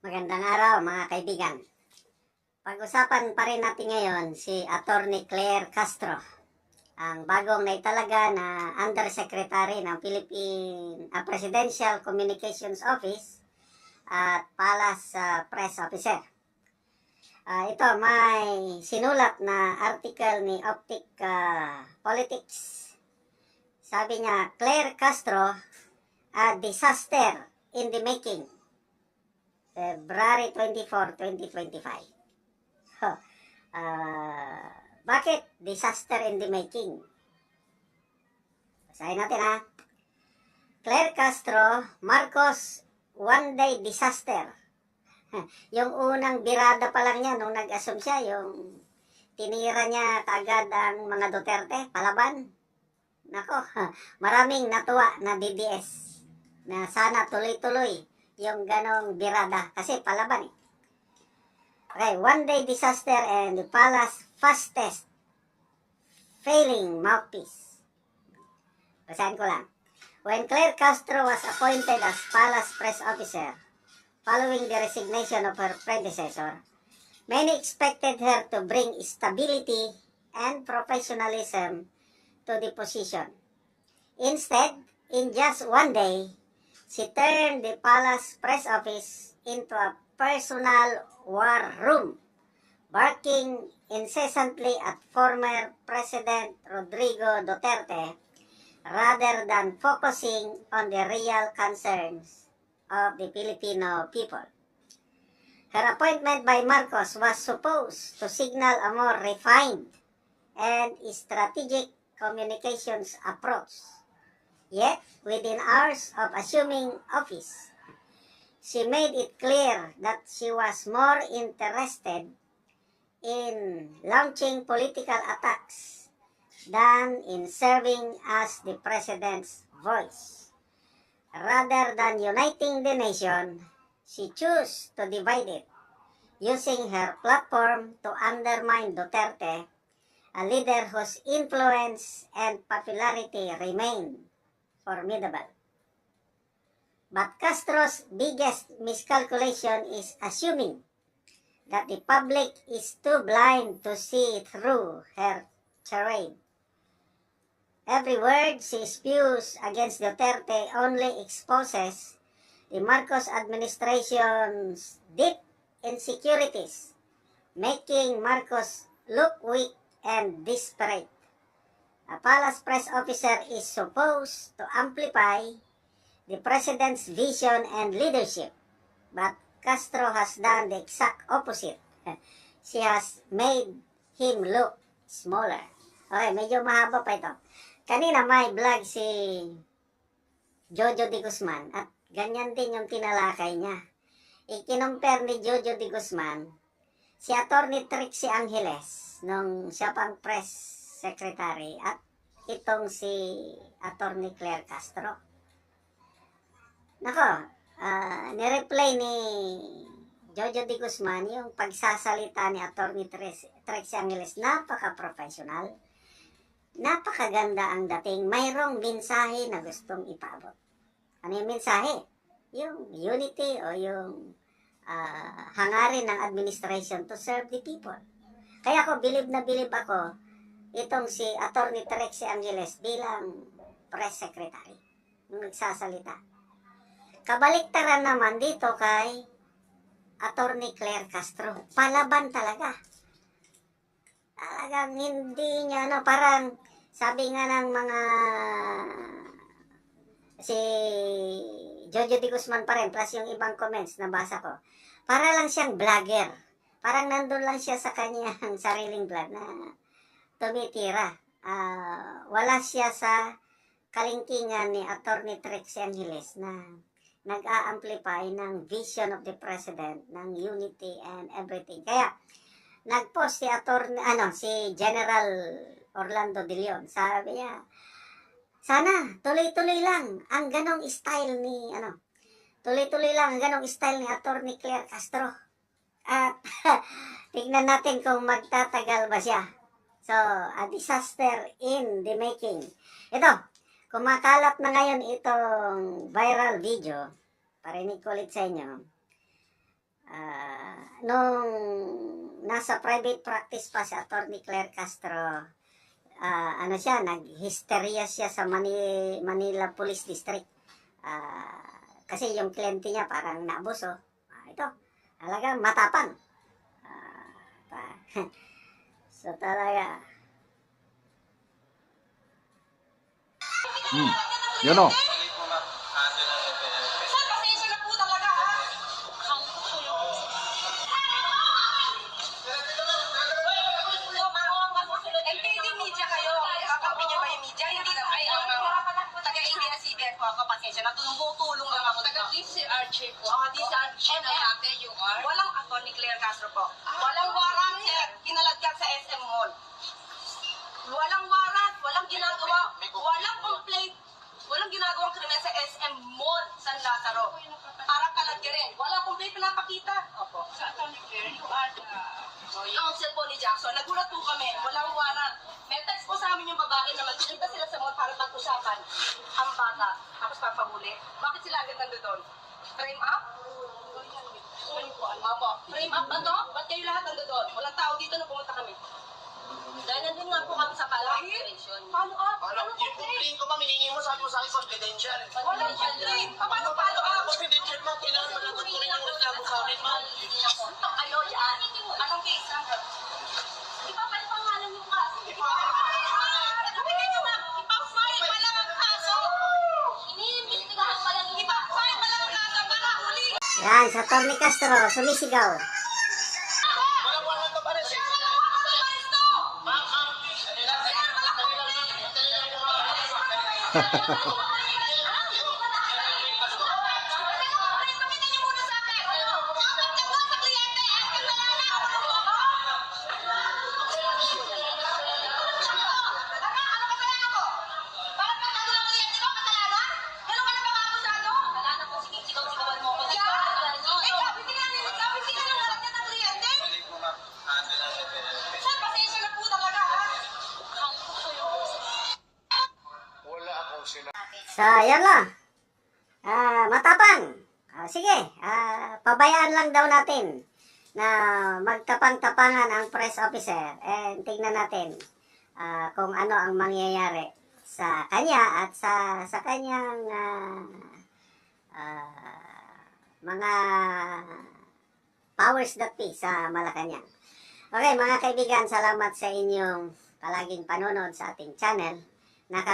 Magandang araw mga kaibigan. Pag-usapan pa rin natin ngayon si Attorney Claire Castro, ang bagong naitalaga na Undersecretary ng Philippine ah, Presidential Communications Office at Palace ah, Press Officer. Ah, ito may sinulat na article ni Optic ah, Politics. Sabi niya, Claire Castro, a disaster in the making. February 24, 2025. Huh. Ah, bakit disaster in the making? Basahin natin ha. Claire Castro, Marcos, one day disaster. yung unang birada pa lang niya nung nag-assume siya, yung tinira niya kaagad ang mga Duterte, palaban. Nako, maraming natuwa na DDS na sana tuloy-tuloy yung ganong birada kasi palaban eh. Okay, one day disaster and the palace fastest failing mouthpiece. Basahin ko lang. When Claire Castro was appointed as palace press officer following the resignation of her predecessor, many expected her to bring stability and professionalism to the position. Instead, in just one day, she turned the palace press office into a personal war room, barking incessantly at former President Rodrigo Duterte rather than focusing on the real concerns of the Filipino people. Her appointment by Marcos was supposed to signal a more refined and strategic communications approach. Yet, within hours of assuming office, she made it clear that she was more interested in launching political attacks than in serving as the president's voice. Rather than uniting the nation, she chose to divide it, using her platform to undermine Duterte, a leader whose influence and popularity remain formidable. But Castro's biggest miscalculation is assuming that the public is too blind to see through her charade. Every word she spews against Duterte only exposes the Marcos administration's deep insecurities, making Marcos look weak and desperate. A palace press officer is supposed to amplify the president's vision and leadership, but Castro has done the exact opposite. She has made him look smaller. Okay, medyo mahaba pa ito. Kanina may vlog si Jojo Di Guzman at ganyan din yung tinalakay niya. Ikinumpare ni Jojo Di Guzman si Attorney Trixie Angeles nung siya pang press secretary at itong si Attorney Claire Castro. Nako, ah nireply ni Jojo Di Guzman yung pagsasalita ni Attorney Trixie Angeles napaka-professional. Napakaganda ang dating. Mayroong mensahe na gustong ipaabot. Ano yung mensahe? Yung unity o yung ah, hangarin ng administration to serve the people. Kaya ako, bilib na bilib ako, itong si Attorney Trixie Angeles bilang press secretary. Nung nagsasalita. Kabaliktaran naman dito kay Attorney Claire Castro. Palaban talaga. Talagang hindi niya, ano, parang sabi nga ng mga si Jojo Di Guzman pa rin, plus yung ibang comments na basa ko. Para lang siyang vlogger. Parang nandun lang siya sa kanyang sariling vlog na tumitira. Ah, wala siya sa kalingkingan ni Attorney Trixie Angeles na nag-a-amplify ng vision of the President, ng unity and everything. Kaya, nag-post si Attorney, ano, si General Orlando De Leon. Sabi niya, sana, tuloy-tuloy lang ang ganong style ni, ano, tuloy-tuloy lang ang ganong style ni Attorney Claire Castro. At, tignan natin kung magtatagal ba siya. So, a disaster in the making. Ito, kumakalat na ngayon itong viral video. Parinig ko ulit sa inyo. ah, nung nasa private practice pa si Attorney Claire Castro, ah, ano siya, nag-hysteria siya sa Mani- Manila Police District. Ah, kasi yung kliyente niya parang naabuso. Ah, ito, talagang matapang. Pa- so talaga, Hmm. Yun o. Na po ba yung media? Hindi na. Oh, ate, you are? Walang ako ni Claire Castro po. Walang warrant, sir. Kinaladkad sa SM Mall. Walang warrant, walang ginagawa, walang complaint, walang ginagawang krimen sa SM Mall, San Lazaro. Parang kaladkad rin. Walang complaint pinapakita. Opo. Sa Attorney Claire, you are the lawyer. Ang cellphone ni Jackson, nagulat po kami, walang warrant. May text po sa amin yung babae na magpunta sila sa mall para pag-usapan ang bata, tapos papahuli. Bakit sila agad nandun doon? Frame up? Opo. Frame up ba to? Ba't kayo lahat nandun doon? Walang tao dito na pumunta kami. Dahil nandun nga po kami sa follow-up operation. Follow up? Alam, Anong yung complaint ko ma'am, hiningi mo, sabi mo sa akin confidential. Walang complaint. Paano follow up? Confidential ma'am, kailangan malagot ko rin yung reklamo sa akin ma'am. Ayo dyan. Anong case number? Yan, sa Attorney Castro, sumisigaw. Walang walang ka pa Akong sinabi. So, yan lang. Ah, matapang. Ah, sige, ah, pabayaan lang daw natin na magtapang-tapangan ang press officer. And tingnan natin ah, kung ano ang mangyayari sa kanya at sa sa kanyang ah, ah, mga powers that be sa Malacanang. Okay, mga kaibigan, salamat sa inyong palaging panonood sa ating channel. Naka